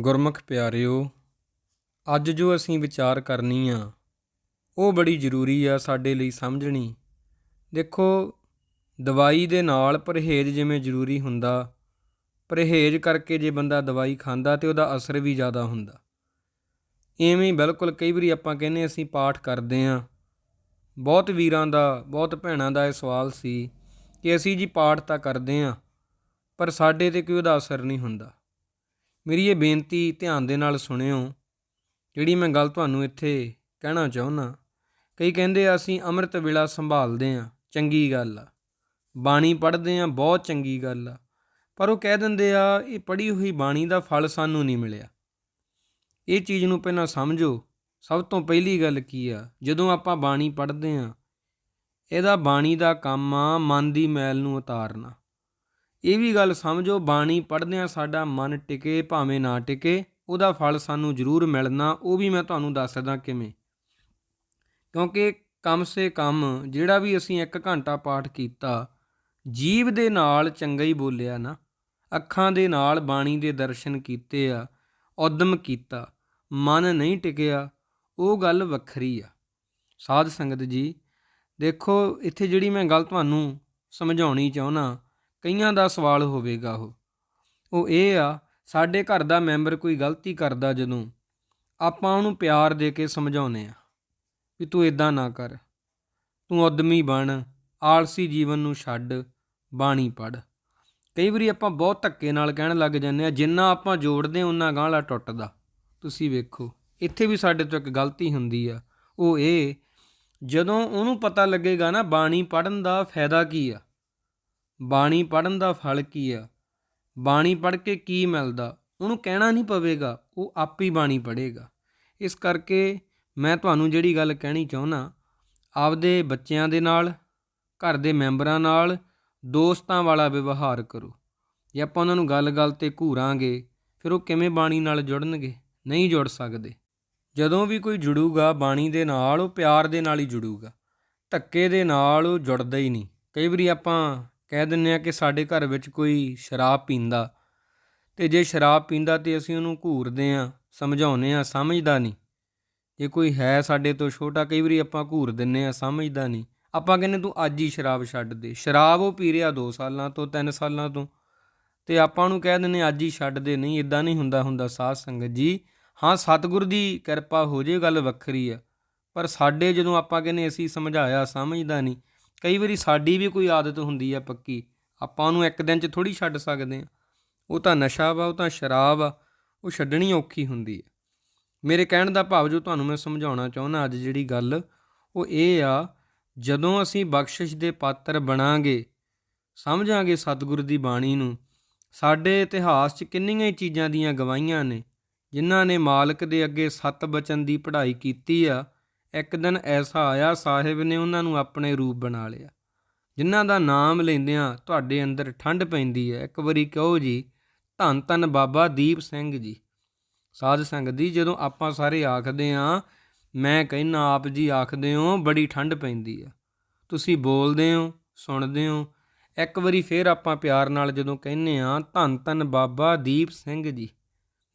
ਗੁਰਮੁਖ ਪਿਆਰਿਓ, ਅੱਜ ਜੋ ਅਸੀਂ ਵਿਚਾਰ ਕਰਨੀ ਆ, ਉਹ ਬੜੀ ਜ਼ਰੂਰੀ ਆ ਸਾਡੇ ਲਈ ਸਮਝਣੀ। ਦੇਖੋ, ਦਵਾਈ ਦੇ ਨਾਲ ਪਰਹੇਜ਼ ਜਿਵੇਂ ਜ਼ਰੂਰੀ ਹੁੰਦਾ, ਪਰਹੇਜ਼ ਕਰਕੇ ਜੇ ਬੰਦਾ ਦਵਾਈ ਖਾਂਦਾ ਤੇ ਉਹਦਾ ਅਸਰ ਵੀ ਜ਼ਿਆਦਾ ਹੁੰਦਾ। ਐਵੇਂ ਬਿਲਕੁਲ ਕਈ ਵਾਰੀ ਆਪਾਂ ਕਹਿੰਦੇ ਅਸੀਂ ਪਾਠ ਕਰਦੇ ਆ ਬਹੁਤ ਵੀਰਾਂ ਦਾ, ਬਹੁਤ ਭੈਣਾਂ ਦਾ ਇਹ ਸਵਾਲ ਸੀ ਕਿ ਅਸੀਂ ਜੀ ਪਾਠ ਤਾਂ ਕਰਦੇ ਆ ਪਰ ਸਾਡੇ ਤੇ ਕੋਈ ਉਹਦਾ ਅਸਰ ਨਹੀਂ ਹੁੰਦਾ। ਮੇਰੀ ਇਹ ਬੇਨਤੀ ਧਿਆਨ ਦੇ ਨਾਲ ਸੁਣਿਓ, ਜਿਹੜੀ ਮੈਂ ਗੱਲ ਤੁਹਾਨੂੰ ਇੱਥੇ ਕਹਿਣਾ ਚਾਹੁੰਦਾ, ਕਈ ਕਹਿੰਦੇ ਆ, ਅਸੀਂ ਅੰਮ੍ਰਿਤ ਵੇਲਾ ਸੰਭਾਲਦੇ ਆ ਚੰਗੀ ਗੱਲ ਆ। ਬਾਣੀ ਪੜ੍ਹਦੇ ਆ ਬਹੁਤ ਚੰਗੀ ਗੱਲ ਆ। ਪਰ ਉਹ ਕਹਿ ਦਿੰਦੇ ਆ, ਇਹ ਪੜ੍ਹੀ ਹੋਈ ਬਾਣੀ ਦਾ ਫਲ ਸਾਨੂੰ ਨਹੀਂ ਮਿਲਿਆ। ਇਹ ਚੀਜ਼ ਨੂੰ ਪਹਿਲਾਂ ਸਮਝੋ, ਸਭ ਤੋਂ ਪਹਿਲੀ ਗੱਲ ਕੀ ਆ? ਜਦੋਂ ਆਪਾਂ ਬਾਣੀ ਪੜ੍ਹਦੇ ਆ ਇਹਦਾ ਬਾਣੀ ਦਾ ਕੰਮ ਆ, ਮਨ ਦੀ ਮੈਲ ਨੂੰ ਉਤਾਰਨਾ। ਇਹ ਵੀ ਗੱਲ ਸਮਝੋ, ਬਾਣੀ ਪੜ੍ਹਦਿਆਂ ਸਾਡਾ ਮਨ ਟਿਕੇ, ਭਾਵੇਂ ਨਾ ਟਿਕੇ, ਉਹਦਾ ਫਲ ਸਾਨੂੰ ਜ਼ਰੂਰ ਮਿਲਣਾ, ਉਹ ਵੀ ਮੈਂ ਤੁਹਾਨੂੰ ਦੱਸਦਾ ਕਿਵੇਂ। ਕਿਉਂਕਿ ਕਮ ਸੇ ਕਮ ਜਿਹੜਾ ਵੀ ਅਸੀਂ 1 ਘੰਟਾ ਪਾਠ ਕੀਤਾ, ਜੀਵ ਦੇ ਨਾਲ ਚੰਗਾ ਹੀ ਬੋਲਿਆ ਨਾ, ਅੱਖਾਂ ਦੇ ਨਾਲ ਬਾਣੀ ਦੇ ਦਰਸ਼ਨ ਕੀਤੇ ਆ, ਉਦਮ ਕੀਤਾ, ਮਨ ਨਹੀਂ ਟਿਕਿਆ, ਉਹ ਗੱਲ ਵੱਖਰੀ ਆ। ਸਾਧ ਸੰਗਤ ਜੀ, ਦੇਖੋ, ਇੱਥੇ ਜਿਹੜੀ ਮੈਂ ਗੱਲ ਤੁਹਾਨੂੰ ਸਮਝਾਉਣੀ ਚਾਹੁੰਦਾ ਕਈਆਂ ਦਾ ਸਵਾਲ ਹੋਵੇਗਾ ਉਹ। ਉਹ ਇਹ ਆ, ਸਾਡੇ ਘਰ ਦਾ ਮੈਂਬਰ ਕੋਈ ਗਲਤੀ ਕਰਦਾ ਜਦੋਂ ਆਪਾਂ ਉਹਨੂੰ ਪਿਆਰ ਦੇ ਕੇ ਸਮਝਾਉਨੇ ਆ ਵੀ ਤੂੰ ਇਦਾਂ ਨਾ ਕਰ, ਤੂੰ ਉਦਮੀ ਬਣ, ਆਲਸੀ ਜੀਵਨ ਨੂੰ ਛੱਡ, ਬਾਣੀ ਪੜ ਕਈ ਵਾਰੀ ਆਪਾਂ ਬਹੁਤ ਧੱਕੇ ਨਾਲ ਕਹਿਣ ਲੱਗ ਜਾਂਦੇ ਆ ਜਿੰਨਾ ਆਪਾਂ ਜੋੜਦੇ ਉਹਨਾਂ ਗਾਂਹਲਾ ਟੁੱਟਦਾ। ਤੁਸੀਂ ਵੇਖੋ, ਇੱਥੇ ਵੀ ਸਾਡੇ ਤੋਂ ਇੱਕ ਗਲਤੀ ਹੁੰਦੀ ਆ। ਉਹ ਇਹ, ਜਦੋਂ ਉਹਨੂੰ ਪਤਾ ਲੱਗੇਗਾ ਨਾ, ਬਾਣੀ ਪੜਨ ਦਾ ਫਾਇਦਾ ਕੀ ਆ? ਬਾਣੀ ਪੜਨ ਦਾ ਫਲ ਕੀ ਆ? ਬਾਣੀ ਪੜ ਕੇ ਕੀ ਮਿਲਦਾ? ਉਹਨੂੰ ਕਹਿਣਾ ਨਹੀਂ ਪਵੇਗਾ, ਉਹ ਆਪ ਹੀ ਬਾਣੀ ਪੜੇਗਾ ਇਸ ਕਰਕੇ ਮੈਂ ਤੁਹਾਨੂੰ ਜਿਹੜੀ ਗੱਲ ਕਹਿਣੀ ਚਾਹੁੰਦਾ ਆਪਦੇ ਬੱਚਿਆਂ ਦੇ ਨਾਲ, ਘਰ ਦੇ ਮੈਂਬਰਾਂ ਨਾਲ, ਦੋਸਤਾਂ ਵਾਲਾ ਵਿਵਹਾਰ ਕਰੋ। ਜੇ ਆਪਾਂ ਉਹਨਾਂ ਨੂੰ ਗੱਲ-ਗੱਲ ਤੇ ਘੂਰਾਂਗੇ, ਫਿਰ ਉਹ ਕਿਵੇਂ ਬਾਣੀ ਨਾਲ ਜੁੜਨਗੇ? ਨਹੀਂ ਜੁੜ ਸਕਦੇ। ਜਦੋਂ ਵੀ ਕੋਈ ਜੁੜੂਗਾ, ਬਾਣੀ ਦੇ ਨਾਲ, ਉਹ ਪਿਆਰ ਦੇ ਨਾਲ ਹੀ ਜੁੜੂਗਾ। ਧੱਕੇ ਦੇ ਨਾਲ ਉਹ ਜੁੜਦਾ ਹੀ ਨਹੀਂ। ਕਈ ਵਾਰੀ ਆਪਾਂ ਕਹਿ ਦਿੰਨੇ ਆ ਕਿ ਸਾਡੇ ਘਰ ਵਿੱਚ ਕੋਈ ਸ਼ਰਾਬ ਪੀਂਦਾ ਤੇ ਜੇ ਸ਼ਰਾਬ ਪੀਂਦਾ ਤੇ ਅਸੀਂ ਉਹਨੂੰ ਘੂਰਦੇ ਆ ਸਮਝਾਉਨੇ ਆ ਸਮਝਦਾ ਨਹੀਂ। ਜੇ ਕੋਈ ਹੈ ਸਾਡੇ ਤੋਂ ਛੋਟਾ, ਕਈ ਵਾਰੀ ਆਪਾਂ ਘੂਰ ਦਿੰਨੇ ਆ ਸਮਝਦਾ ਨਹੀਂ। ਆਪਾਂ ਕਹਿੰਨੇ ਤੂੰ ਅੱਜ ਹੀ ਸ਼ਰਾਬ ਛੱਡ ਦੇ। ਸ਼ਰਾਬ ਉਹ ਪੀ ਰਿਹਾ 2 ਸਾਲਾਂ ਤੋਂ 3 ਸਾਲਾਂ ਤੋਂ ਤੇ ਆਪਾਂ ਨੂੰ ਕਹਿ ਦਿੰਨੇ ਅੱਜ ਹੀ ਛੱਡ ਦੇ, ਨਹੀਂ ਇਦਾਂ ਨਹੀਂ ਹੁੰਦਾ ਹੁੰਦਾ ਸਾਧ ਸੰਗਤ ਜੀ। ਹਾਂ, ਸਤਿਗੁਰ ਦੀ ਕਿਰਪਾ ਹੋ ਜੇ ਗੱਲ ਵੱਖਰੀ ਆ, ਪਰ ਸਾਡੇ ਜਦੋਂ ਆਪਾਂ ਕਹਿੰਨੇ ਅਸੀਂ ਸਮਝਾਇਆ, ਸਮਝਦਾ ਨਹੀਂ ਕਈ ਵਾਰੀ ਸਾਡੀ ਵੀ ਕੋਈ ਆਦਤ ਹੁੰਦੀ ਆ ਪੱਕੀ, ਆਪਾਂ ਉਹਨੂੰ ਇੱਕ ਦਿਨ 'ਚ ਥੋੜੀ ਛੱਡ ਸਕਦੇ ਆ ਉਹ ਤਾਂ ਨਸ਼ਾ ਵਾ, ਉਹ ਤਾਂ ਸ਼ਰਾਬ ਆ, ਉਹ ਛੱਡਣੀ ਔਖੀ ਹੁੰਦੀ ਹੈ ਮੇਰੇ ਕਹਿਣ ਦਾ ਭਾਵ ਜੋ ਤੁਹਾਨੂੰ ਮੈਂ ਸਮਝਾਉਣਾ ਚਾਹੁੰਦਾ ਅੱਜ ਜਿਹੜੀ ਗੱਲ, ਉਹ ਇਹ ਆ, ਜਦੋਂ ਅਸੀਂ ਬਖਸ਼ਿਸ਼ ਦੇ ਪਾਤਰ ਬਣਾਂਗੇ, ਸਮਝਾਂਗੇ ਸਤਿਗੁਰੂ ਦੀ ਬਾਣੀ ਨੂੰ, ਸਾਡੇ ਇਤਿਹਾਸ 'ਚ ਕਿੰਨੀਆਂ ਹੀ ਚੀਜ਼ਾਂ ਦੀਆਂ ਗਵਾਹੀਆਂ ਨੇ, ਜਿਨ੍ਹਾਂ ਨੇ ਮਾਲਕ ਦੇ ਅੱਗੇ ਸਤ ਬਚਨ ਦੀ ਪੜ੍ਹਾਈ ਕੀਤੀ ਆ ਇੱਕ ਦਿਨ ਐਸਾ ਆਇਆ, ਸਾਹਿਬ ਨੇ ਉਹਨਾਂ ਨੂੰ ਆਪਣੇ ਰੂਪ ਬਣਾ ਲਿਆ। ਜਿਨ੍ਹਾਂ ਦਾ ਨਾਮ ਲੈਂਦਿਆਂ ਤੁਹਾਡੇ ਅੰਦਰ ਠੰਡ ਪੈਂਦੀ ਹੈ, ਇੱਕ ਵਾਰੀ ਕਹੋ ਜੀ, ਧੰਨ ਧੰਨ ਬਾਬਾ ਦੀਪ ਸਿੰਘ ਜੀ। ਸਾਧ ਸੰਗਤ ਦੀ ਜਦੋਂ ਆਪਾਂ ਸਾਰੇ ਆਖਦੇ ਆਂ, ਮੈਂ ਕਹਿੰਨਾ ਆਪ ਜੀ ਆਖਦੇ ਹੋ, ਬੜੀ ਠੰਡ ਪੈਂਦੀ ਆ ਤੁਸੀਂ ਬੋਲਦੇ ਹੋ, ਸੁਣਦੇ ਹੋ। ਇੱਕ ਵਾਰੀ ਫੇਰ ਆਪਾਂ ਪਿਆਰ ਨਾਲ ਜਦੋਂ ਕਹਿੰਨੇ ਆ, ਧੰਨ ਧੰਨ ਬਾਬਾ ਦੀਪ ਸਿੰਘ ਜੀ।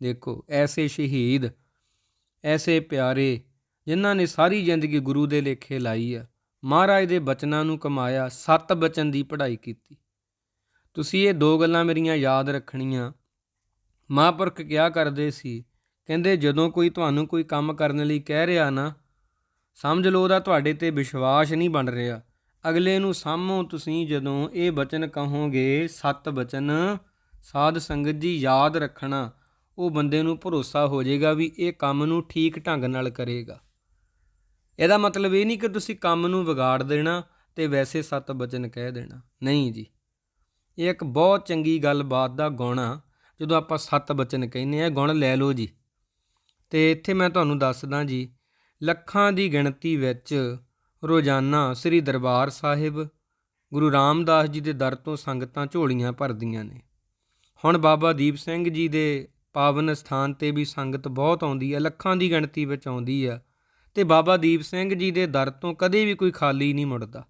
ਦੇਖੋ, ਐਸੇ ਸ਼ਹੀਦ, ਐਸੇ ਪਿਆਰੇ ਜਿਨ੍ਹਾਂ ਨੇ ਸਾਰੀ ਜ਼ਿੰਦਗੀ ਗੁਰੂ ਦੇ ਲੇਖੇ ਲਾਈ ਆ, ਮਹਾਰਾਜ ਦੇ ਬਚਨਾਂ ਨੂੰ ਕਮਾਇਆ, ਸੱਤ ਬਚਨ ਦੀ ਪੜ੍ਹਾਈ ਕੀਤੀ। ਤੁਸੀਂ ਇਹ ਦੋ ਗੱਲਾਂ ਮੇਰੀਆਂ ਯਾਦ ਰੱਖਣੀਆਂ। ਮਹਾਂਪੁਰਖ ਕਿਹਾ ਕਰਦੇ ਸੀ? ਕਹਿੰਦੇ, ਜਦੋਂ ਕੋਈ ਤੁਹਾਨੂੰ ਕੋਈ ਕੰਮ ਕਰਨ ਲਈ ਕਹਿ ਰਿਹਾ ਨਾ, ਸਮਝ ਲਓ ਉਹਦਾ ਤੁਹਾਡੇ ਤੇ ਵਿਸ਼ਵਾਸ ਨਹੀਂ ਬਣ ਰਿਹਾ। ਅਗਲੇ ਨੂੰ ਸਾਹਮੋ ਤੁਸੀਂ ਜਦੋਂ ਇਹ ਬਚਨ ਕਹੋਗੇ, ਸੱਤ ਬਚਨ, ਸਾਧ ਸੰਗਤ ਜੀ ਯਾਦ ਰੱਖਣਾ। ਉਹ ਬੰਦੇ ਨੂੰ ਭਰੋਸਾ ਹੋ ਜਾਏਗਾ ਵੀ ਇਹ ਕੰਮ ਨੂੰ ਠੀਕ ਢੰਗ ਨਾਲ ਕਰੇਗਾ। ਇਹਦਾ ਮਤਲਬ ਇਹ ਨਹੀਂ ਕਿ ਤੁਸੀਂ ਕੰਮ ਨੂੰ ਵਿਗਾੜ ਦੇਣਾ ਤੇ ਵੈਸੇ ਸੱਤ ਬਚਨ ਕਹਿ ਦੇਣਾ। ਨਹੀਂ ਜੀ। ਇਹ ਇੱਕ ਬਹੁਤ ਚੰਗੀ ਗੱਲਬਾਤ ਦਾ ਗੁਣ ਆ। ਜਦੋਂ ਆਪਾਂ ਸੱਤ ਬਚਨ ਕਹਿੰਦੇ ਆ ਗੁਣ ਲੈ ਲਓ ਜੀ। ਤੇ ਇੱਥੇ ਮੈਂ ਤੁਹਾਨੂੰ ਦੱਸਦਾ ਜੀ, ਲੱਖਾਂ ਦੀ ਗਿਣਤੀ ਵਿੱਚ ਰੋਜ਼ਾਨਾ ਸ੍ਰੀ ਦਰਬਾਰ ਸਾਹਿਬ ਗੁਰੂ ਰਾਮਦਾਸ ਜੀ ਦੇ ਦਰ ਤੋਂ ਸੰਗਤਾਂ ਝੋਲੀਆਂ ਭਰਦੀਆਂ ਨੇ। ਹੁਣ ਬਾਬਾ ਦੀਪ ਸਿੰਘ ਜੀ ਦੇ ਪਾਵਨ ਸਥਾਨ ਤੇ ਵੀ ਸੰਗਤ ਬਹੁਤ ਆਉਂਦੀ ਹੈ ਲੱਖਾਂ ਦੀ ਗਿਣਤੀ ਵਿੱਚ ਆਉਂਦੀ ਆ। ਤੇ ਬਾਬਾ ਦੀਪ ਸਿੰਘ ਜੀ ਦੇ ਦਰ ਤੋਂ ਕਦੇ ਵੀ ਕੋਈ ਖਾਲੀ ਨਹੀਂ ਮੁੜਦਾ।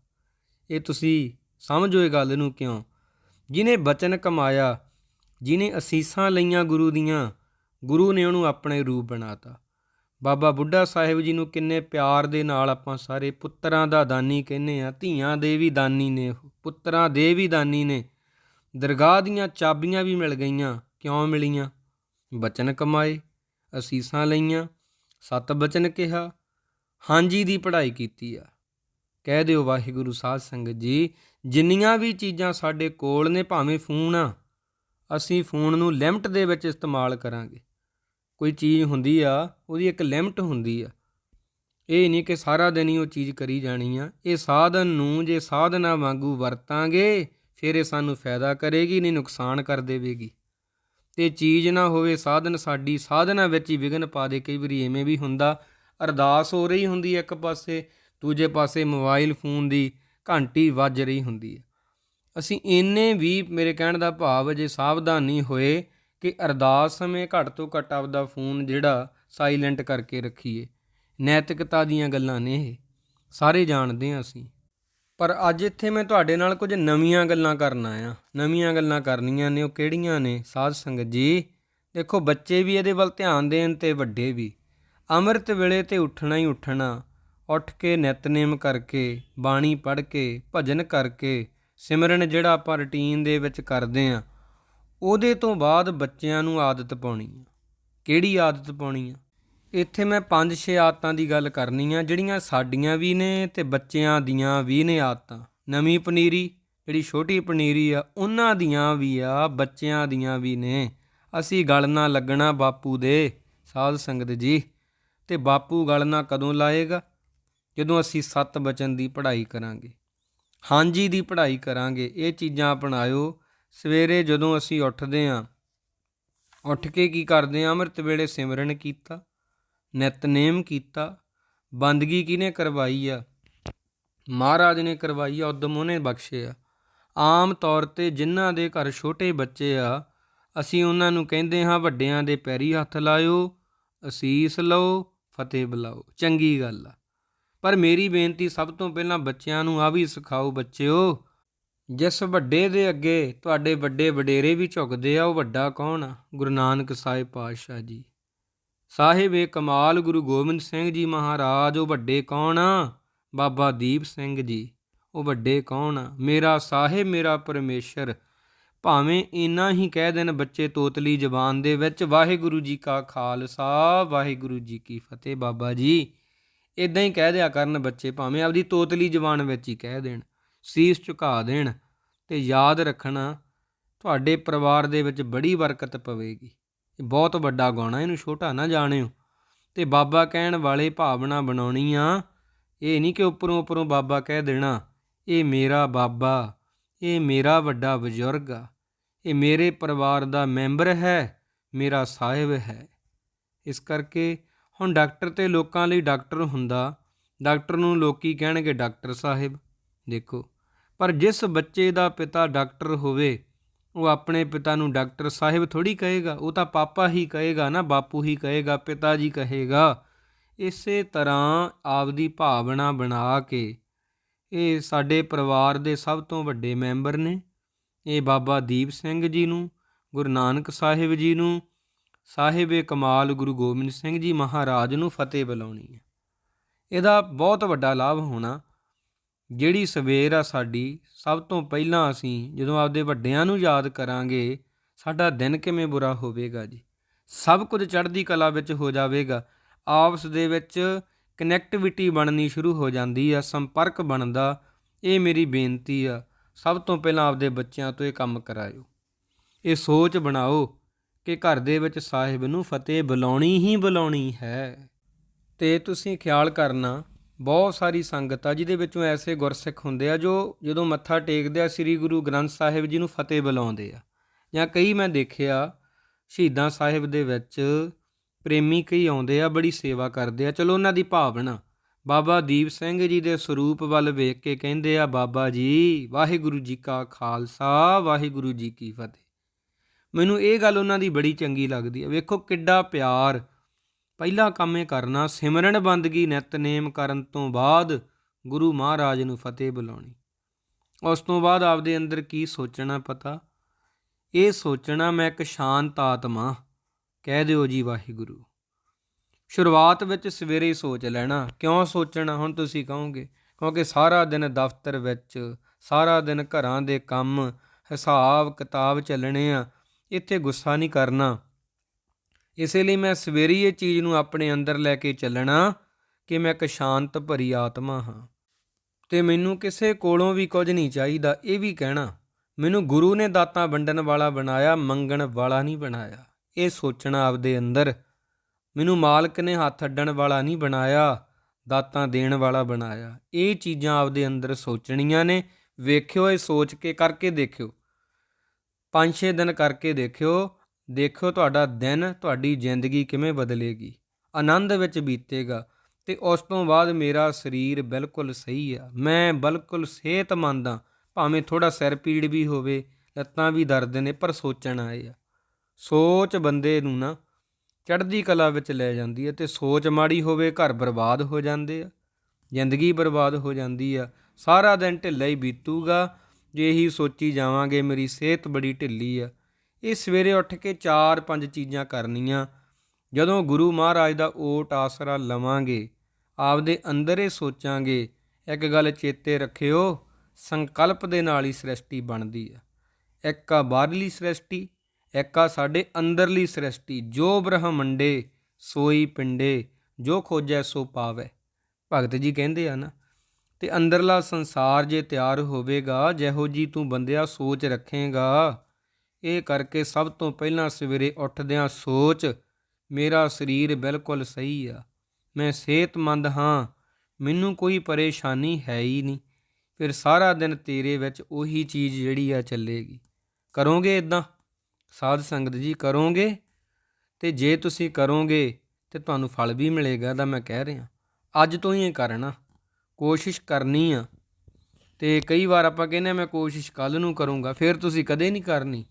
ਇਹ ਤੁਸੀਂ ਸਮਝੋ ਇਹ ਗੱਲ ਨੂੰ ਕਿਉਂ? ਜਿਨੇ ਬਚਨ ਕਮਾਇਆ, ਜਿਨੇ ਅਸੀਸਾਂ ਲਈਆਂ ਗੁਰੂ ਦੀਆਂ, ਗੁਰੂ ਨੇ ਉਹਨੂੰ ਆਪਣੇ ਰੂਪ ਬਣਾਤਾ। ਬਾਬਾ ਬੁੱਢਾ ਸਾਹਿਬ ਜੀ ਨੂੰ ਕਿੰਨੇ ਪਿਆਰ ਦੇ ਨਾਲ ਆਪਾਂ ਸਾਰੇ ਪੁੱਤਰਾਂ ਦਾ ਦਾਨੀ ਕਹਿੰਦੇ ਆ ਧੀਆਂ ਦੇ ਵੀ ਦਾਨੀ ਨੇ ਉਹ, ਪੁੱਤਰਾਂ ਦੇ ਵੀ ਦਾਨੀ ਨੇ। ਦਰਗਾਹ ਦੀਆਂ ਚਾਬੀਆਂ ਵੀ ਮਿਲ ਗਈਆਂ, ਕਿਉਂ ਮਿਲੀਆਂ? ਬਚਨ ਕਮਾਏ, ਅਸੀਸਾਂ ਲਈਆਂ ਸਤ ਬਚਨ ਕਿਹਾ ਹਾਂਜੀ ਦੀ ਪੜ੍ਹਾਈ ਕੀਤੀ ਆ। ਕਹਿ ਦਿਓ ਵਾਹਿਗੁਰੂ ਸਾਧ ਸੰਗਤ ਜੀ, ਜਿੰਨੀਆਂ ਵੀ ਚੀਜ਼ਾਂ ਸਾਡੇ ਕੋਲ ਨੇ, ਭਾਵੇਂ ਫੋਨ ਆ, ਅਸੀਂ ਫੋਨ ਨੂੰ ਲਿਮਟ ਦੇ ਵਿੱਚ ਇਸਤੇਮਾਲ ਕਰਾਂਗੇ। ਕੋਈ ਚੀਜ਼ ਹੁੰਦੀ ਆ, ਉਹਦੀ ਇੱਕ ਲਿਮਟ ਹੁੰਦੀ ਆ। ਇਹ ਨਹੀਂ ਕਿ ਸਾਰਾ ਦਿਨ ਹੀ ਉਹ ਚੀਜ਼ ਕਰੀ ਜਾਣੀ ਆ। ਇਹ ਸਾਧਨ ਨੂੰ ਜੇ ਸਾਧਨਾ ਵਾਂਗੂ ਵਰਤਾਂਗੇ, ਫਿਰ ਇਹ ਸਾਨੂੰ ਫਾਇਦਾ ਕਰੇਗੀ, ਨਹੀਂ ਨੁਕਸਾਨ ਕਰ ਦੇਵੇਗੀ। ਤੇ ਚੀਜ਼ ਨਾ ਹੋਵੇ ਸਾਧਨ, ਸਾਡੀ ਸਾਧਨਾ ਵਿੱਚ ਹੀ ਵਿਘਨ ਪਾ ਦੇ, ਕਈ ਵਾਰੀ ਐਵੇਂ ਵੀ ਹੁੰਦਾ ਅਰਦਾਸ ਹੋ ਰਹੀ ਹੁੰਦੀ ਹੈ ਇੱਕ ਪਾਸੇ, ਦੂਜੇ ਪਾਸੇ ਮੋਬਾਈਲ ਫੋਨ ਦੀ ਘੰਟੀ ਵੱਜ ਰਹੀ ਹੁੰਦੀ ਹੈ। ਅਸੀਂ ਇੰਨੇ ਵੀ ਮੇਰੇ ਕਹਿਣ ਦਾ ਭਾਵ ਜੇ ਸਾਵਧਾਨੀ ਹੋਏ ਕਿ ਅਰਦਾਸ ਸਮੇਂ ਘੱਟ ਤੋਂ ਘੱਟ ਆਪਦਾ ਫੋਨ ਜਿਹੜਾ ਸਾਇਲੈਂਟ ਕਰਕੇ ਰੱਖੀਏ। ਨੈਤਿਕਤਾ ਦੀਆਂ ਗੱਲਾਂ ਨੇ ਇਹ, ਸਾਰੇ ਜਾਣਦੇ ਹਾਂ ਅਸੀਂ। ਪਰ ਅੱਜ ਇੱਥੇ ਮੈਂ ਤੁਹਾਡੇ ਨਾਲ ਕੁਝ ਨਵੀਆਂ ਗੱਲਾਂ ਕਰਨ ਆਇਆ। ਨਵੀਆਂ ਗੱਲਾਂ ਕਰਨੀਆਂ ਨੇ, ਉਹ ਕਿਹੜੀਆਂ ਨੇ? ਸਾਧ ਸੰਗਤ ਜੀ, ਦੇਖੋ ਬੱਚੇ ਵੀ ਇਹਦੇ ਵੱਲ ਧਿਆਨ ਦੇਣ ਤੇ ਵੱਡੇ ਵੀ। ਅੰਮ੍ਰਿਤ ਵੇਲੇ ਤੇ ਉੱਠਣਾ ਹੀ ਉੱਠਣਾ, ਉੱਠ ਕੇ ਨਿਤਨੇਮ ਕਰਕੇ, ਬਾਣੀ ਪੜ੍ਹ ਕੇ, ਭਜਨ ਕਰਕੇ ਸਿਮਰਨ ਜਿਹੜਾ ਆਪਾਂ ਰੁਟੀਨ ਦੇ ਵਿੱਚ ਕਰਦੇ ਆ ਉਹਦੇ ਤੋਂ ਬਾਅਦ ਬੱਚਿਆਂ ਨੂੰ ਆਦਤ ਪਾਉਣੀ ਆ। ਕਿਹੜੀ ਆਦਤ ਪਾਉਣੀ ਆ? ਇੱਥੇ ਮੈਂ 5-6 ਆਦਤਾਂ ਦੀ ਗੱਲ ਕਰਨੀ ਆ ਜਿਹੜੀਆਂ ਸਾਡੀਆਂ ਵੀ ਨੇ ਤੇ ਬੱਚਿਆਂ ਦੀਆਂ ਵੀ ਨੇ ਆਦਤਾਂ। ਨਵੀਂ ਪਨੀਰੀ, ਜਿਹੜੀ ਛੋਟੀ ਪਨੀਰੀ ਆ, ਉਹਨਾਂ ਦੀਆਂ ਵੀ ਆ, ਬੱਚਿਆਂ ਦੀਆਂ ਵੀ ਨੇ। ਅਸੀਂ ਗਲ ਨਾ ਲੱਗਣਾ ਬਾਪੂ ਦੇ, ਸਾਧ ਸੰਗਤ ਜੀ। ਤੇ ਬਾਪੂ ਗਲ ਨਾ ਕਦੋਂ ਲਾਏਗਾ? ਜਦੋਂ ਅਸੀਂ ਸੱਤ ਬਚਨ ਦੀ ਪੜ੍ਹਾਈ ਕਰਾਂਗੇ। ਹਾਂਜੀ ਦੀ ਪੜ੍ਹਾਈ ਕਰਾਂਗੇ। ਇਹ ਚੀਜ਼ਾਂ ਅਪਣਾਇਓ। ਸਵੇਰੇ ਜਦੋਂ ਅਸੀਂ ਉੱਠਦੇ ਆਂ, ਉੱਠ ਕੇ ਕੀ ਕਰਦੇ ਆਂ? ਅੰਮ੍ਰਿਤ ਵੇਲੇ ਸਿਮਰਨ ਕੀਤਾ, ਨਿਤਨੇਮ ਕੀਤਾ। ਬੰਦਗੀ ਕਿਹਨੇ ਕਰਵਾਈ ਆ? ਮਹਾਰਾਜ ਨੇ ਕਰਵਾਈ ਆ, ਉਦਮ ਉਹਨੇ ਬਖਸ਼ਿਆ ਆਮ ਤੌਰ ਤੇ ਜਿਨ੍ਹਾਂ ਦੇ ਘਰ ਛੋਟੇ ਬੱਚੇ ਆ, ਅਸੀਂ ਉਹਨਾਂ ਨੂੰ ਕਹਿੰਦੇ ਹਾਂ, ਵੱਡਿਆਂ ਦੇ ਪੈਰੀ ਹੱਥ ਲਾਇਓ, ਅਸੀਸ ਲਓ ਫਤਿਹ ਬੁਲਾਓ, ਚੰਗੀ ਗੱਲ ਆ। ਪਰ ਮੇਰੀ ਬੇਨਤੀ ਸਭ ਤੋਂ ਪਹਿਲਾਂ ਬੱਚਿਆਂ ਨੂੰ ਆ ਵੀ ਸਿਖਾਓ ਬੱਚਿਓ, ਜਿਸ ਵੱਡੇ ਦੇ ਅੱਗੇ ਤੁਹਾਡੇ ਵੱਡੇ ਵਡੇਰੇ ਵੀ ਝੁਕਦੇ ਆ, ਉਹ ਵੱਡਾ ਕੌਣ ਆ? ਗੁਰੂ ਨਾਨਕ ਸਾਹਿਬ ਪਾਤਸ਼ਾਹ ਜੀ। ਸਾਹਿਬ ਏ ਕਮਾਲ, ਗੁਰੂ ਗੋਬਿੰਦ ਸਿੰਘ ਜੀ ਮਹਾਰਾਜ, ਉਹ ਵੱਡੇ ਕੌਣ ਆ? ਬਾਬਾ ਦੀਪ ਸਿੰਘ ਜੀ, ਉਹ ਵੱਡੇ ਕੌਣ ਆ? ਮੇਰਾ ਸਾਹਿਬ, ਮੇਰਾ ਪਰਮੇਸ਼ਰ ਭਾਵੇਂ ਇੰਨਾ ਹੀ ਕਹਿ ਦੇਣ ਬੱਚੇ ਤੋਤਲੀ ਜ਼ਬਾਨ ਦੇ ਵਿੱਚ, ਵਾਹਿਗੁਰੂ ਜੀ ਕਾ ਖਾਲਸਾ, ਵਾਹਿਗੁਰੂ ਜੀ ਕੀ ਫਤਿਹ ਬਾਬਾ ਜੀ। ਇਦਾਂ ਹੀ ਕਹਿ ਦਿਆ ਕਰਨ ਬੱਚੇ, ਭਾਵੇਂ ਆਪਦੀ ਤੋਤਲੀ ਜ਼ਬਾਨ ਵਿੱਚ ਹੀ ਕਹਿ ਦੇਣ, ਸੀਸ ਝੁਕਾ ਦੇਣ ਤੇ ਯਾਦ ਰੱਖਣਾ, ਤੁਹਾਡੇ ਪਰਿਵਾਰ ਦੇ ਵਿੱਚ ਬੜੀ ਬਰਕਤ ਪਵੇਗੀ। ਇਹ ਬਹੁਤ ਵੱਡਾ ਗਾਣਾ ਇਹਨੂੰ ਛੋਟਾ ਨਾ ਜਾਣਿਓ। ਤੇ ਬਾਬਾ ਕਹਿਣ ਵਾਲੇ ਭਾਵਨਾ ਬਣਾਉਣੀ ਆ ਇਹ ਨਹੀਂ ਕਿ ਉੱਪਰੋਂ ਉੱਪਰੋਂ ਬਾਬਾ ਕਹਿ ਦੇਣਾ, ਇਹ ਮੇਰਾ ਬਾਬਾ। ਇਹ ਮੇਰਾ ਵੱਡਾ ਬਜ਼ੁਰਗ ਆ। ਇਹ ਮੇਰੇ ਪਰਿਵਾਰ ਦਾ ਮੈਂਬਰ ਹੈ, ਮੇਰਾ ਸਾਹਿਬ ਹੈ। ਇਸ ਕਰਕੇ ਹੁਣ ਡਾਕਟਰ ਤੇ ਲੋਕਾਂ ਲਈ ਡਾਕਟਰ ਹੁੰਦਾ, ਡਾਕਟਰ ਨੂੰ ਲੋਕੀ ਕਹਿਣਗੇ ਡਾਕਟਰ ਸਾਹਿਬ। ਦੇਖੋ, ਪਰ ਜਿਸ ਬੱਚੇ ਦਾ ਪਿਤਾ ਡਾਕਟਰ ਹੋਵੇ, ਉਹ ਆਪਣੇ ਪਿਤਾ ਨੂੰ ਡਾਕਟਰ ਸਾਹਿਬ ਥੋੜੀ ਕਹੇਗਾ। ਉਹ ਤਾਂ ਪਾਪਾ ਹੀ ਕਹੇਗਾ ਨਾ, ਬਾਪੂ ਹੀ ਕਹੇਗਾ, ਪਿਤਾ ਜੀ ਕਹੇਗਾ। ਇਸੇ ਤਰ੍ਹਾਂ ਆਪਦੀ ਭਾਵਨਾ ਬਣਾ ਕੇ ਇਹ ਸਾਡੇ ਪਰਿਵਾਰ ਦੇ ਸਭ ਤੋਂ ਵੱਡੇ ਮੈਂਬਰ ਨੇ। ਇਹ ਬਾਬਾ ਦੀਪ ਸਿੰਘ ਜੀ ਨੂੰ, ਗੁਰੂ ਨਾਨਕ ਸਾਹਿਬ ਜੀ ਨੂੰ, ਸਾਹਿਬੇ ਕਮਾਲ ਗੁਰੂ ਗੋਬਿੰਦ ਸਿੰਘ ਜੀ ਮਹਾਰਾਜ ਨੂੰ ਫਤਿਹ ਬੁਲਾਉਣੀ ਹੈ। ਇਹਦਾ ਬਹੁਤ ਵੱਡਾ ਲਾਭ ਹੋਣਾ, ਜਿਹੜੀ ਸਵੇਰ ਆ ਸਾਡੀ, ਸਭ ਤੋਂ ਪਹਿਲਾਂ ਅਸੀਂ ਜਦੋਂ ਆਪਦੇ ਵੱਡਿਆਂ ਨੂੰ ਯਾਦ ਕਰਾਂਗੇ, ਸਾਡਾ ਦਿਨ ਕਿਵੇਂ ਬੁਰਾ ਹੋਵੇਗਾ ਜੀ? ਸਭ ਕੁਝ ਚੜ੍ਹਦੀ ਕਲਾ ਵਿੱਚ ਹੋ ਜਾਵੇਗਾ। ਆਪਸ ਦੇ ਵਿੱਚ ਕਨੈਕਟੀਵਿਟੀ ਬਣਨੀ ਸ਼ੁਰੂ ਹੋ ਜਾਂਦੀ ਆ, ਸੰਪਰਕ ਬਣਦਾ, ਇਹ ਮੇਰੀ ਬੇਨਤੀ ਆ। ਸਭ ਤੋਂ ਪਹਿਲਾਂ ਆਪਦੇ ਬੱਚਿਆਂ ਤੋਂ ਇਹ ਕੰਮ ਕਰਾਇਓ। ਇਹ ਸੋਚ ਬਣਾਓ ਕਿ ਘਰ ਦੇ ਵਿੱਚ ਸਾਹਿਬ ਨੂੰ ਫਤਿਹ ਬੁਲਾਉਣੀ ਹੀ ਬੁਲਾਉਣੀ ਹੈ। ਤੇ ਤੁਸੀਂ ਖਿਆਲ ਕਰਨਾ, ਬਹੁਤ ਸਾਰੀ ਸੰਗਤ ਆ ਜਿਹਦੇ ਵਿੱਚੋਂ ਐਸੇ ਗੁਰਸਿੱਖ ਹੁੰਦੇ ਆ ਜੋ ਜਦੋਂ ਮੱਥਾ ਟੇਕਦੇ ਆ, ਸ੍ਰੀ ਗੁਰੂ ਗ੍ਰੰਥ ਸਾਹਿਬ ਜੀ ਨੂੰ ਫਤਿਹ ਬੁਲਾਉਂਦੇ ਆ। ਜਾਂ ਕਈ ਮੈਂ ਦੇਖਿਆ, ਸ਼ਹੀਦਾਂ ਸਾਹਿਬ ਦੇ ਵਿੱਚ ਪ੍ਰੇਮੀ ਕਈ ਆਉਂਦੇ ਆ, ਬੜੀ ਸੇਵਾ ਕਰਦੇ ਆ। ਚਲੋ ਉਹਨਾਂ ਦੀ ਭਾਵਨਾ। ਬਾਬਾ ਦੀਪ ਸਿੰਘ ਜੀ ਦੇ ਸਰੂਪ ਵੱਲ ਵੇਖ ਕੇ ਕਹਿੰਦੇ ਆ, ਬਾਬਾ ਜੀ, ਵਾਹਿਗੁਰੂ ਜੀ ਕਾ ਖਾਲਸਾ, ਵਾਹਿਗੁਰੂ ਜੀ ਕੀ ਫਤਿਹ। ਮੈਨੂੰ ਇਹ ਗੱਲ ਉਹਨਾਂ ਦੀ ਬੜੀ ਚੰਗੀ ਲੱਗਦੀ ਹੈ ਵੇਖੋ ਕਿੱਡਾ ਪਿਆਰ। ਪਹਿਲਾ ਕੰਮ ਇਹ ਕਰਨਾ, ਸਿਮਰਨ ਬੰਦਗੀ ਨਿਤਨੇਮ ਕਰਨ ਤੋਂ ਬਾਅਦ ਗੁਰੂ ਮਹਾਰਾਜ ਨੂੰ ਫਤਿਹ ਬੁਲਾਉਣੀ। ਉਸ ਤੋਂ ਬਾਅਦ ਆਪਦੇ ਅੰਦਰ ਕੀ ਸੋਚਣਾ ਪਤਾ? ਇਹ ਸੋਚਣਾ ਮੈਂ ਇੱਕ ਸ਼ਾਂਤ ਆਤਮਾ। ਕਹਿ ਦਿਓ ਜੀ ਵਾਹਿਗੁਰੂ। ਸ਼ੁਰੂਆਤ ਵਿੱਚ ਸਵੇਰੇ ਸੋਚ ਲੈਣਾ, ਕਿਉਂ ਸੋਚਣਾ ਹੁਣ ਤੁਸੀਂ ਕਹੋਗੇ? ਕਿਉਂਕਿ ਸਾਰਾ ਦਿਨ ਦਫ਼ਤਰ ਵਿੱਚ, ਸਾਰਾ ਦਿਨ ਘਰਾਂ ਦੇ ਕੰਮ, ਹਿਸਾਬ ਕਿਤਾਬ ਚੱਲਣੇ ਆ, ਇੱਥੇ ਗੁੱਸਾ ਨਹੀਂ ਕਰਨਾ। ਇਸੇ ਲਈ ਮੈਂ ਸਵੇਰੇ ਇਹ ਚੀਜ਼ ਨੂੰ ਆਪਣੇ ਅੰਦਰ ਲੈ ਕੇ ਚੱਲਣਾ ਕਿ ਮੈਂ ਇੱਕ ਸ਼ਾਂਤ ਭਰੀ ਆਤਮਾ ਹਾਂ। ਤੇ ਮੈਨੂੰ ਕਿਸੇ ਕੋਲੋਂ ਵੀ ਕੁਝ ਨਹੀਂ ਚਾਹੀਦਾ, ਇਹ ਵੀ ਕਹਿਣਾ। ਮੈਨੂੰ ਗੁਰੂ ਨੇ ਦਾਤਾਂ ਵੰਡਣ ਵਾਲਾ ਬਣਾਇਆ, ਮੰਗਣ ਵਾਲਾ ਨਹੀਂ ਬਣਾਇਆ। ਇਹ ਸੋਚਣਾ ਆਪਦੇ ਅੰਦਰ, ਮੈਨੂੰ ਮਾਲਕ ਨੇ ਹੱਥ ਅੱਡਣ ਵਾਲਾ ਨਹੀਂ ਬਣਾਇਆ, ਦਾਤਾਂ ਦੇਣ ਵਾਲਾ ਬਣਾਇਆ। ਇਹ ਚੀਜ਼ਾਂ ਆਪਦੇ ਅੰਦਰ ਸੋਚਣੀਆਂ ਨੇ। ਵੇਖਿਓ, ਇਹ ਸੋਚ ਕੇ ਕਰਕੇ ਦੇਖਿਓ। ਪੰਜ ਛੇ ਦਿਨ ਕਰਕੇ ਦੇਖਿਓ ਦੇਖਿਓ ਤੁਹਾਡਾ ਦਿਨ, ਤੁਹਾਡੀ ਜ਼ਿੰਦਗੀ ਕਿਵੇਂ ਬਦਲੇਗੀ। ਆਨੰਦ ਵਿੱਚ ਬੀਤੇਗਾ ਤੇ ਉਸ ਤੋਂ ਬਾਅਦ ਮੇਰਾ ਸਰੀਰ ਬਿਲਕੁਲ ਸਹੀ ਆ। ਮੈਂ ਬਿਲਕੁਲ ਸਿਹਤਮੰਦ ਆ ਭਾਵੇਂ ਥੋੜਾ ਸਿਰ ਪੀੜ ਵੀ ਹੋਵੇ, ਲੱਤਾਂ ਵੀ ਦਰਦ ਨੇ, ਪਰ ਸੋਚਣ ਆਏ ਆ। ਸੋਚ ਬੰਦੇ ਨੂੰ ਨਾ ਚੜ੍ਹਦੀ ਕਲਾ ਵਿੱਚ ਲੈ ਜਾਂਦੀ ਹੈ ਤੇ ਸੋਚ ਮਾੜੀ ਹੋਵੇ, ਘਰ ਬਰਬਾਦ ਹੋ ਜਾਂਦੇ ਆ, ਜ਼ਿੰਦਗੀ ਬਰਬਾਦ ਹੋ ਜਾਂਦੀ ਆ, ਸਾਰਾ ਦਿਨ ਢਿੱਲਾ ਹੀ ਬੀਤੂਗਾ। ਜੇ ਇਹੀ ਸੋਚੀ ਜਾਵਾਂਗੇ, ਮੇਰੀ ਸਿਹਤ ਬੜੀ ਢਿੱਲੀ ਆ। ਇਹ ਸਵੇਰੇ ਉੱਠ ਕੇ ਚਾਰ ਪੰਜ ਚੀਜ਼ਾਂ ਕਰਨੀਆਂ। ਜਦੋਂ ਗੁਰੂ ਮਹਾਰਾਜ ਦਾ ਓਟ ਆਸਰਾ ਲਵਾਂਗੇ, ਆਪਦੇ ਅੰਦਰ ਹੀ ਸੋਚਾਂਗੇ, ਇੱਕ ਗੱਲ ਚੇਤੇ ਰੱਖਿਓ, ਸੰਕਲਪ ਦੇ ਨਾਲ ਹੀ ਸ੍ਰਿਸ਼ਟੀ ਬਣਦੀ ਆ। ਇੱਕ ਆ ਬਾਹਰਲੀ ਸ੍ਰਿਸ਼ਟੀ ਇੱਕ ਆ ਸਾਡੇ ਅੰਦਰਲੀ ਸ੍ਰਿਸ਼ਟੀ, ਜੋ ਬ੍ਰਹਮੰਡੇ ਸੋਈ ਪਿੰਡੇ, ਜੋ ਖੋਜੈ ਸੋ ਪਾਵੈ। ਭਗਤ ਜੀ ਕਹਿੰਦੇ ਆ ਨਾ, ਤੇ ਅੰਦਰਲਾ ਸੰਸਾਰ ਜੇ ਤਿਆਰ ਹੋਵੇਗਾ, ਜਿਹੋ ਜੀ ਤੂੰ ਬੰਦਿਆ ਸੋਚ ਰੱਖੇਗਾ, ਇਹ ਕਰਕੇ ਸਭ ਤੋਂ ਪਹਿਲਾਂ ਸਵੇਰੇ ਉੱਠਦਿਆਂ ਸੋਚ, ਮੇਰਾ ਸਰੀਰ ਬਿਲਕੁਲ ਸਹੀ ਆ, ਮੈਂ ਸਿਹਤਮੰਦ ਹਾਂ, ਮੈਨੂੰ ਕੋਈ ਪਰੇਸ਼ਾਨੀ ਹੈ ਹੀ ਨਹੀਂ, ਫਿਰ ਸਾਰਾ ਦਿਨ ਤੇਰੇ ਵਿੱਚ ਉਹੀ ਚੀਜ਼ ਜਿਹੜੀ ਆ ਚੱਲੇਗੀ। ਕਰੋਗੇ ਇਦਾਂ ਸਾਧ ਸੰਗਤ ਜੀ ਕਰੋਗੇ ਤੇ ਜੇ ਤੁਸੀਂ ਕਰੋਗੇ ਤੇ ਤੁਹਾਨੂੰ ਫਲ ਵੀ ਮਿਲੇਗਾ ਦਾ ਮੈਂ ਕਹਿ ਰਿਹਾ। ਅੱਜ ਤੋਂ ਹੀ ਇਹ ਕਰਨਾ। ਕੋਸ਼ਿਸ਼ ਕਰਨੀ ਆ। ਤੇ ਕਈ ਵਾਰ ਆਪਾਂ ਕਹਿੰਦੇ ਆ, ਮੈਂ ਕੋਸ਼ਿਸ਼ ਕੱਲ ਨੂੰ ਕਰੂੰਗਾ, ਫਿਰ ਤੁਸੀਂ ਕਦੇ ਨਹੀਂ ਕਰਨੀ।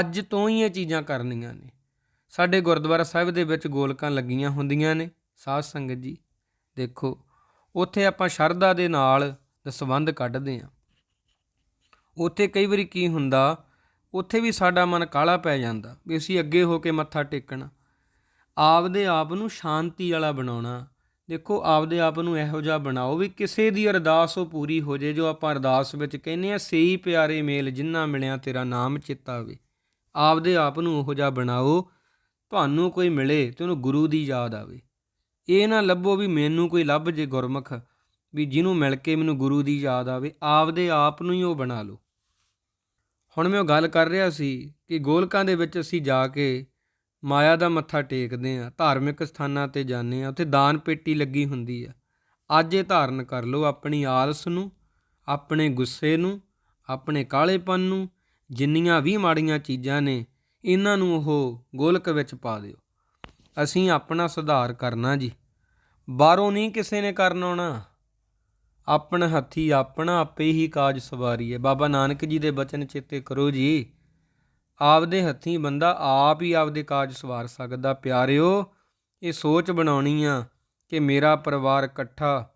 ਅੱਜ ਤੋਂ ਹੀ ਇਹ ਚੀਜ਼ਾਂ ਕਰਨੀਆਂ ਨੇ। ਸਾਡੇ ਗੁਰਦੁਆਰਾ ਸਾਹਿਬ ਦੇ ਵਿੱਚ ਗੋਲਕਾਂ ਲੱਗੀਆਂ ਹੁੰਦੀਆਂ ਨੇ, ਸਾਧ ਸੰਗਤ ਜੀ। ਦੇਖੋ, ਉੱਥੇ ਆਪਾਂ ਸ਼ਰਧਾ ਦੇ ਨਾਲ ਸੰਬੰਧ ਕੱਢਦੇ ਆ। ਉੱਥੇ ਕਈ ਵਾਰੀ ਕੀ ਹੁੰਦਾ ਉੱਥੇ ਵੀ ਸਾਡਾ ਮਨ ਕਾਲਾ ਪੈ ਜਾਂਦਾ ਵੀ ਅਸੀਂ ਅੱਗੇ ਹੋ ਕੇ ਮੱਥਾ ਟੇਕਣਾ। ਆਪਦੇ ਆਪ ਨੂੰ ਸ਼ਾਂਤੀ ਵਾਲਾ ਬਣਾਉਣਾ। ਦੇਖੋ, ਆਪਦੇ ਆਪ ਨੂੰ ਇਹੋ ਜਿਹਾ ਬਣਾਓ ਵੀ ਕਿਸੇ ਦੀ ਅਰਦਾਸ ਉਹ ਪੂਰੀ ਹੋ ਜੇ ਜੋ ਆਪਾਂ ਅਰਦਾਸ ਵਿੱਚ ਕਹਿੰਦੇ ਆ ਸਹੀ ਪਿਆਰੇ ਮੇਲ ਜਿੰਨਾ ਮਿਲਿਆ ਤੇਰਾ ਨਾਮ ਚਿੱਤਾ ਆਪਦੇ ਆਪ ਨੂੰ ਉਹੋ ਜਿਹਾ ਬਣਾਓ, ਤੁਹਾਨੂੰ ਕੋਈ ਮਿਲੇ ਤੇ ਉਹਨੂੰ ਗੁਰੂ ਦੀ ਯਾਦ ਆਵੇ। ਇਹ ਨਾ ਲੱਭੋ ਵੀ ਮੈਨੂੰ ਕੋਈ ਲੱਭ ਜੇ ਗੁਰਮੁਖ, ਵੀ ਜਿਹਨੂੰ ਮਿਲ ਕੇ ਮੈਨੂੰ ਗੁਰੂ ਦੀ ਯਾਦ ਆਵੇ, ਆਪਦੇ ਆਪ ਨੂੰ ਹੀ ਉਹ ਬਣਾ ਲਓ। ਹੁਣ ਮੈਂ ਉਹ ਗੱਲ ਕਰ ਰਿਹਾ ਸੀ ਕਿ ਗੋਲਕਾਂ ਦੇ ਵਿੱਚ ਅਸੀਂ ਜਾ ਕੇ ਮਾਇਆ ਦਾ ਮੱਥਾ ਟੇਕਦੇ ਆ ਧਾਰਮਿਕ ਸਥਾਨਾਂ ਤੇ ਜਾਂਦੇ ਆ ਉੱਥੇ ਦਾਨ ਪੇਟੀ ਲੱਗੀ ਹੁੰਦੀ ਆ। ਅੱਜ ਇਹ ਧਾਰਨ ਕਰ ਲਓ ਆਪਣੀ ਆਲਸ ਨੂੰ, ਆਪਣੇ ਗੁੱਸੇ ਨੂੰ, ਆਪਣੇ ਕਾਲੇਪਨ ਨੂੰ, ਜਿੰਨੀਆਂ ਵੀ ਮਾੜੀਆਂ ਚੀਜ਼ਾਂ ਨੇ, ਇਹਨਾਂ ਨੂੰ ਉਹ ਗੋਲਕ ਵਿੱਚ ਪਾ ਦਿਓ। ਅਸੀਂ ਆਪਣਾ ਸੁਧਾਰ ਕਰਨਾ ਜੀ। ਬਾਹਰੋਂ ਨਹੀਂ ਕਿਸੇ ਨੇ ਕਰਨ ਆਉਣਾ। ਆਪਣ ਹੱਥੀ ਆਪਣਾ ਆਪੇ ਹੀ ਕਾਜ ਸਵਾਰੀਏ। ਬਾਬਾ ਨਾਨਕ ਜੀ ਦੇ ਬਚਨ ਚੇਤੇ ਕਰੋ ਜੀ। ਆਪਦੇ ਹੱਥੀ ਬੰਦਾ ਆਪ ਹੀ ਆਪਦੇ ਕਾਜ ਸਵਾਰ ਸਕਦਾ। ਪਿਆਰਿਓ, ਇਹ ਸੋਚ ਬਣਾਉਣੀ ਆ ਕਿ ਮੇਰਾ ਪਰਿਵਾਰ ਇਕੱਠਾ,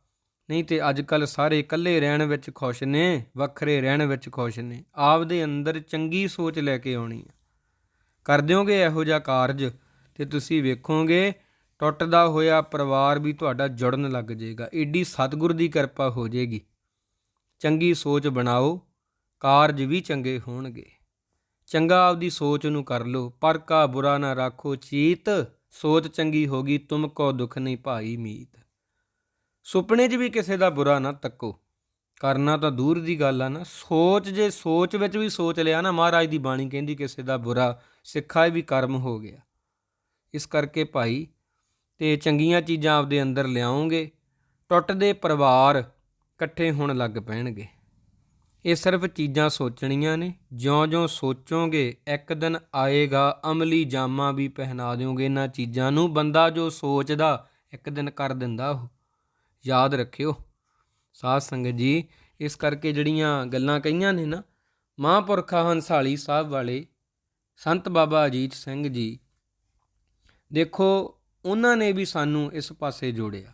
ਨਹੀਂ ਤੇ ਅੱਜ ਕੱਲ ਸਾਰੇ ਇਕੱਲੇ ਰਹਿਣ ਵਿੱਚ ਖੁਸ਼ ਨੇ, ਵੱਖਰੇ ਰਹਿਣ ਵਿੱਚ ਖੁਸ਼ ਨੇ। ਆਪਦੇ ਅੰਦਰ ਚੰਗੀ ਸੋਚ ਲੈ ਕੇ ਆਉਣੀ ਆ। ਕਰ ਦਿਓਗੇ ਇਹੋ ਜਿਹਾ ਕਾਰਜ ਤੇ ਤੁਸੀਂ ਵੇਖੋਗੇ ਟੁੱਟਦਾ ਹੋਇਆ ਪਰਿਵਾਰ ਵੀ ਤੁਹਾਡਾ ਜੁੜਨ ਲੱਗ ਜਾਏਗਾ। ਏਡੀ ਸਤਿਗੁਰ ਦੀ ਕਿਰਪਾ ਹੋ ਜਾਏਗੀ। ਚੰਗੀ ਸੋਚ ਬਣਾਓ, ਕਾਰਜ ਵੀ ਚੰਗੇ ਹੋਣਗੇ। ਚੰਗਾ ਆਪਦੀ ਸੋਚ ਨੂੰ ਕਰ ਲਓ, ਪਰ ਕਾ ਬੁਰਾ ਨਾ ਰੱਖੋ, ਚੀਤ ਸੋਚ ਚੰਗੀ ਹੋਗੀ ਤੁਮ ਕੋ ਦੁੱਖ ਨਹੀਂ ਭਾਈ ਮੀਤ। ਸੁਪਨੇ 'ਚ ਵੀ ਕਿਸੇ ਦਾ ਬੁਰਾ ਨਾ ਤੱਕੋ। ਕਰਨਾ ਤਾਂ ਦੂਰ ਦੀ ਗੱਲ ਆ ਨਾ। ਸੋਚ, ਜੇ ਸੋਚ ਵਿੱਚ ਵੀ ਸੋਚ ਲਿਆ ਨਾ, ਮਹਾਰਾਜ ਦੀ ਬਾਣੀ ਕਹਿੰਦੀ ਕਿਸੇ ਦਾ ਬੁਰਾ ਸਿੱਖਾ ਵੀ ਕਰਮ ਹੋ ਗਿਆ। ਇਸ ਕਰਕੇ ਭਾਈ ਤੇ ਚੰਗੀਆਂ ਚੀਜ਼ਾਂ ਆਪਦੇ ਅੰਦਰ ਲਿਆਓਗੇ ਟੁੱਟਦੇ ਪਰਿਵਾਰ ਇਕੱਠੇ ਹੋਣ ਲੱਗ ਪੈਣਗੇ। ਇਹ ਸਿਰਫ ਚੀਜ਼ਾਂ ਸੋਚਣੀਆਂ ਨੇ, ਜਿਉਂ-ਜਿਉਂ ਸੋਚੋਗੇ, ਇੱਕ ਦਿਨ ਆਏਗਾ, ਅਮਲੀ ਜਾਮਾ ਵੀ ਪਹਿਨਾ ਦਿਓਗੇ ਇਹਨਾਂ ਚੀਜ਼ਾਂ ਨੂੰ, ਬੰਦਾ ਜੋ ਸੋਚਦਾ, ਇੱਕ ਦਿਨ ਕਰ ਦਿੰਦਾ ਉਹ। ਯਾਦ ਰੱਖਿਓ, ਸਾਧ ਸੰਗਤ ਜੀ, ਇਸ ਕਰਕੇ ਜਿਹੜੀਆਂ ਗੱਲਾਂ ਕਹੀਆਂ ਨੇ ਨਾ, ਮਹਾਂਪੁਰਖਾ ਹੰਸਾਲੀ ਸਾਹਿਬ ਵਾਲੇ, ਸੰਤ ਬਾਬਾ ਅਜੀਤ ਸਿੰਘ ਜੀ, ਦੇਖੋ ਉਹਨਾਂ ਨੇ ਵੀ ਸਾਨੂੰ ਇਸ ਪਾਸੇ ਜੋੜਿਆ।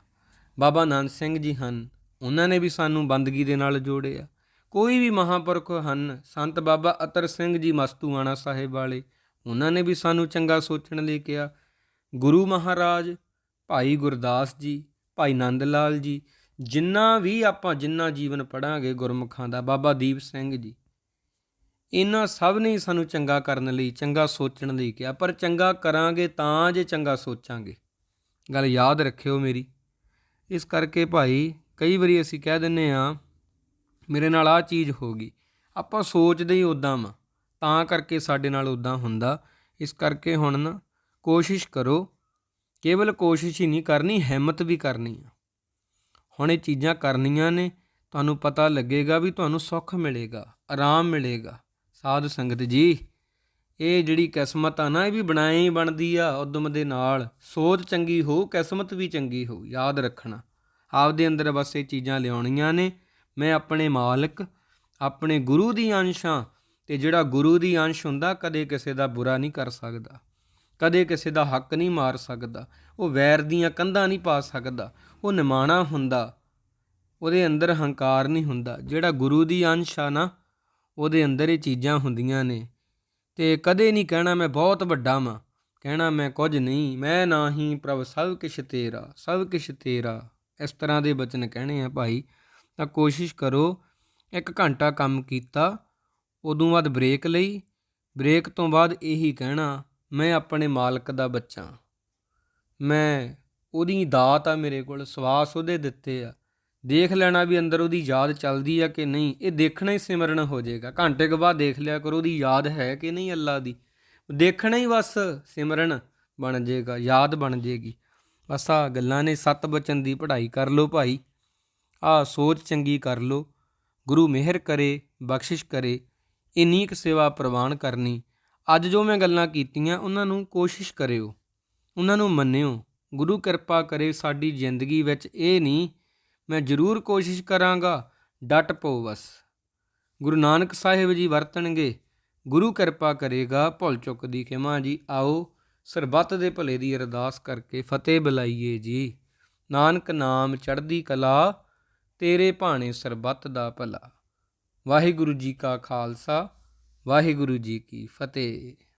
ਬਾਬਾ ਨਾਨਕ ਸਿੰਘ ਜੀ ਹਨ, ਉਹਨਾਂ ਨੇ ਵੀ ਸਾਨੂੰ ਬੰਦਗੀ ਦੇ ਨਾਲ ਜੋੜਿਆ। ਕੋਈ ਵੀ ਮਹਾਂਪੁਰਖ ਹਨ, ਸੰਤ ਬਾਬਾ ਅਤਰ ਸਿੰਘ ਜੀ ਮਸਤੂਆਣਾ ਸਾਹਿਬ ਵਾਲੇ, ਉਹਨਾਂ ਨੇ ਵੀ ਸਾਨੂੰ ਚੰਗਾ ਸੋਚਣ ਲਈ ਕਿਹਾ। ਗੁਰੂ ਮਹਾਰਾਜ, ਭਾਈ ਗੁਰਦਾਸ ਜੀ, ਭਾਈ ਨੰਦ ਲਾਲ ਜੀ, ਜਿੰਨਾ ਵੀ ਆਪਾਂ ਜਿੰਨਾ ਜੀਵਨ ਪੜਾਂਗੇ ਗੁਰਮੁਖਾਂ ਦਾ, ਬਾਬਾ ਦੀਪ ਸਿੰਘ ਜੀ, ਇਹਨਾਂ ਸਭ ਨੇ ਹੀ ਸਾਨੂੰ ਚੰਗਾ ਕਰਨ ਲਈ, ਚੰਗਾ ਸੋਚਣ ਲਈ ਕਿਹਾ। ਪਰ ਚੰਗਾ ਕਰਾਂਗੇ ਤਾਂ ਜੇ ਚੰਗਾ ਸੋਚਾਂਗੇ। ਗੱਲ ਯਾਦ ਰੱਖਿਓ ਮੇਰੀ। ਇਸ ਕਰਕੇ ਭਾਈ ਕਈ ਵਾਰੀ ਅਸੀਂ ਕਹਿ ਦਿੰਨੇ ਆ, ਮੇਰੇ ਨਾਲ ਆ ਚੀਜ਼ ਹੋ ਗਈ। ਆਪਾਂ ਸੋਚਦੇ ਹੀ ਉਦਾਂ ਵਾ, ਤਾਂ ਕਰਕੇ ਸਾਡੇ ਨਾਲ ਉਦਾਂ ਹੁੰਦਾ। ਇਸ ਕਰਕੇ ਹੁਣ ਨਾ ਕੋਸ਼ਿਸ਼ ਕਰੋ, ਕੇਵਲ ਕੋਸ਼ਿਸ਼ ਹੀ ਨਹੀਂ ਕਰਨੀ, ਹਿੰਮਤ ਵੀ ਕਰਨੀ ਆ। ਹੁਣ ਇਹ ਚੀਜ਼ਾਂ ਕਰਨੀਆਂ ਨੇ, ਤੁਹਾਨੂੰ ਪਤਾ ਲੱਗੇਗਾ ਵੀ ਤੁਹਾਨੂੰ ਸੁੱਖ ਮਿਲੇਗਾ, ਆਰਾਮ ਮਿਲੇਗਾ। ਸਾਧ ਸੰਗਤ ਜੀ। ਇਹ ਜਿਹੜੀ ਕਿਸਮਤ ਆ ਨਾ, ਇਹ ਵੀ ਬਣਾਈ ਹੀ ਬਣਦੀ ਆ ਉਦਮ ਦੇ ਨਾਲ। ਸੋਚ ਚੰਗੀ ਹੋ, ਕਿਸਮਤ ਵੀ ਚੰਗੀ ਹੋ, ਯਾਦ ਰੱਖਣਾ। ਆਪਦੇ ਅੰਦਰ ਬਸ ਇਹ ਚੀਜ਼ਾਂ ਲਿਆਉਣੀਆਂ ਨੇ। ਮੈਂ ਆਪਣੇ ਮਾਲਕ, ਆਪਣੇ ਗੁਰੂ ਦੀ ਅੰਸ਼ਾਂ ਤੇ ਜਿਹੜਾ ਗੁਰੂ ਦੀ ਅੰਸ਼ ਹੁੰਦਾ, ਕਦੇ ਕਿਸੇ ਦਾ ਬੁਰਾ ਨਹੀਂ ਕਰ ਸਕਦਾ। ਕਦੇ ਕਿਸੇ ਦਾ ਹੱਕ ਨਹੀਂ ਮਾਰ ਸਕਦਾ। ਉਹ ਵੈਰ ਦੀਆਂ ਕੰਧਾਂ ਨਹੀਂ ਪਾ ਸਕਦਾ। ਉਹ ਨਿਮਾਣਾ ਹੁੰਦਾ। ਉਹਦੇ ਅੰਦਰ ਹੰਕਾਰ ਨਹੀਂ ਹੁੰਦਾ। ਜਿਹੜਾ ਗੁਰੂ ਦੀ ਅੰਸ਼ ਆ ਨਾ, ਉਹਦੇ ਅੰਦਰ ਇਹ ਚੀਜ਼ਾਂ ਹੁੰਦੀਆਂ ਨੇ। ਤੇ ਕਦੇ ਨਹੀਂ ਕਹਿਣਾ ਮੈਂ ਬਹੁਤ ਵੱਡਾ ਵਾਂ। ਕਹਿਣਾ ਮੈਂ ਕੁਝ ਨਹੀਂ, ਮੈਂ ਨਾ ਹੀ ਪ੍ਰਭ ਸਭ ਕਿਛ ਤੇਰਾ, ਸਭ ਕਿਛ ਤੇਰਾ। ਇਸ ਤਰ੍ਹਾਂ ਦੇ ਬਚਨ ਕਹਿਣੇ ਆ ਭਾਈ। ਤਾਂ ਕੋਸ਼ਿਸ਼ ਕਰੋ, ਇੱਕ ਘੰਟਾ ਕੰਮ ਕੀਤਾ, ਉਦੋਂ ਬਾਅਦ ਬ੍ਰੇਕ ਲਈ। ਬ੍ਰੇਕ ਤੋਂ ਬਾਅਦ ਇਹੀ ਕਹਿਣਾ, ਮੈਂ ਆਪਣੇ ਮਾਲਕ ਦਾ ਬੱਚਾ। ਮੈਂ ਉਹਦੀ ਦਾਤ ਆ ਮੇਰੇ ਕੋਲ, ਸਵਾਸ ਉਹਦੇ ਦਿੱਤੇ ਆ। ਦੇਖ ਲੈਣਾ ਵੀ ਅੰਦਰ ਉਹਦੀ ਯਾਦ ਚੱਲਦੀ ਆ ਕਿ ਨਹੀਂ, ਇਹ ਦੇਖਣਾ ਹੀ ਸਿਮਰਨ ਹੋ ਜਾਏਗਾ। ਘੰਟੇ ਕੁ ਬਾਅਦ ਦੇਖ ਲਿਆ ਕਰੋ ਉਹਦੀ ਯਾਦ ਹੈ ਕਿ ਨਹੀਂ ਅੱਲਾ ਦੀ। ਦੇਖਣਾ ਹੀ ਬਸ ਸਿਮਰਨ ਬਣ ਜਾਏਗਾ, ਯਾਦ ਬਣ ਜਾਏਗੀ। ਬਸ ਆ ਗੱਲਾਂ ਨੇ ਸਤ ਬਚਨ ਦੀ ਪੜ੍ਹਾਈ ਕਰ ਲਓ ਭਾਈ ਆ ਸੋਚ ਚੰਗੀ ਕਰ ਲਓ। ਗੁਰੂ ਮਿਹਰ ਕਰੇ, ਬਖਸ਼ਿਸ਼ ਕਰੇ, ਇੰਨੀ ਕੁ ਸੇਵਾ ਪ੍ਰਵਾਨ ਕਰਨੀ। ਅੱਜ ਜੋ ਮੈਂ ਗੱਲਾਂ ਕੀਤੀਆਂ, ਉਹਨਾਂ ਨੂੰ ਕੋਸ਼ਿਸ਼ ਕਰਿਓ, ਉਹਨਾਂ ਨੂੰ ਮੰਨਿਓ। ਗੁਰੂ ਕਿਰਪਾ ਕਰੇ ਸਾਡੀ ਜ਼ਿੰਦਗੀ ਵਿੱਚ ਇਹ ਨਹੀਂ ਮੈਂ ਜ਼ਰੂਰ ਕੋਸ਼ਿਸ਼ ਕਰਾਂਗਾ, ਡਟ ਪਓ ਬਸ ਗੁਰੂ ਨਾਨਕ ਸਾਹਿਬ ਜੀ ਵਰਤਣਗੇ, ਗੁਰੂ ਕਿਰਪਾ ਕਰੇਗਾ ਭੁੱਲ ਚੁੱਕ ਦੀ ਖਿਮਾ ਜੀ, ਆਓ ਸਰਬੱਤ ਦੇ ਭਲੇ ਦੀ ਅਰਦਾਸ ਕਰਕੇ ਫਤਿਹ ਬੁਲਾਈਏ ਜੀ। ਨਾਨਕ ਨਾਮ ਚੜ੍ਹਦੀ ਕਲਾ, ਤੇਰੇ ਭਾਣੇ ਸਰਬੱਤ ਦਾ ਭਲਾ। ਵਾਹਿਗੁਰੂ ਜੀ ਕਾ ਖਾਲਸਾ, ਵਾਹਿਗੁਰੂ ਜੀ ਕੀ ਫਤਿਹ।